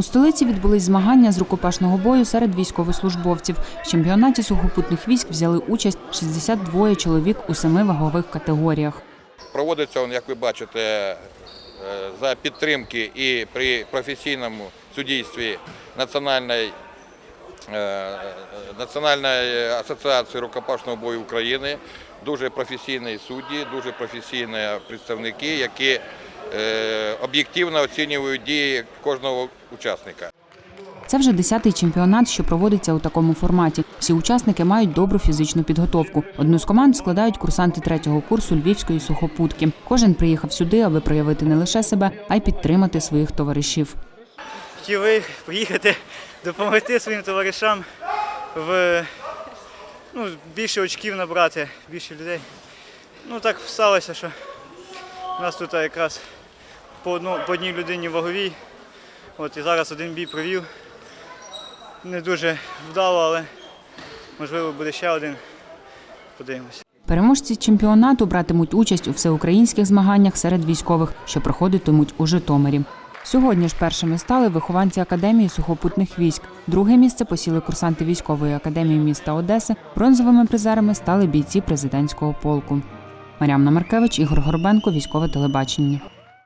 У столиці відбулись змагання з рукопашного бою серед військовослужбовців. В чемпіонаті сухопутних військ взяли участь 62 чоловік у семи вагових категоріях. Проводиться, він, як ви бачите, е, за підтримки і при професійному суддівстві Національної, е, Національної асоціації рукопашного бою України. Дуже професійні судді, дуже професійні представники, які е, об'єктивно оцінюють дії кожного учасника. Це вже десятий чемпіонат, що проводиться у такому форматі. Всі учасники мають добру фізичну підготовку. Одну з команд складають курсанти третього курсу Львівської сухопутки. Кожен приїхав сюди, аби проявити не лише себе, а й підтримати своїх товаришів. хотів приїхати допомогти своїм товаришам в ну, більше очків набрати, більше людей. Ну так сталося, що у нас тут якраз по, одну, по одній людині ваговій. От і зараз один бій провів. Не дуже вдало, але можливо буде ще один. Подивимося. Переможці чемпіонату братимуть участь у всеукраїнських змаганнях серед військових, що проходитимуть у Житомирі. Сьогодні ж першими стали вихованці академії сухопутних військ. Друге місце посіли курсанти військової академії міста Одеси. Бронзовими призерами стали бійці президентського полку. Мар'ямна Маркевич, Ігор Горбенко, військове телебачення.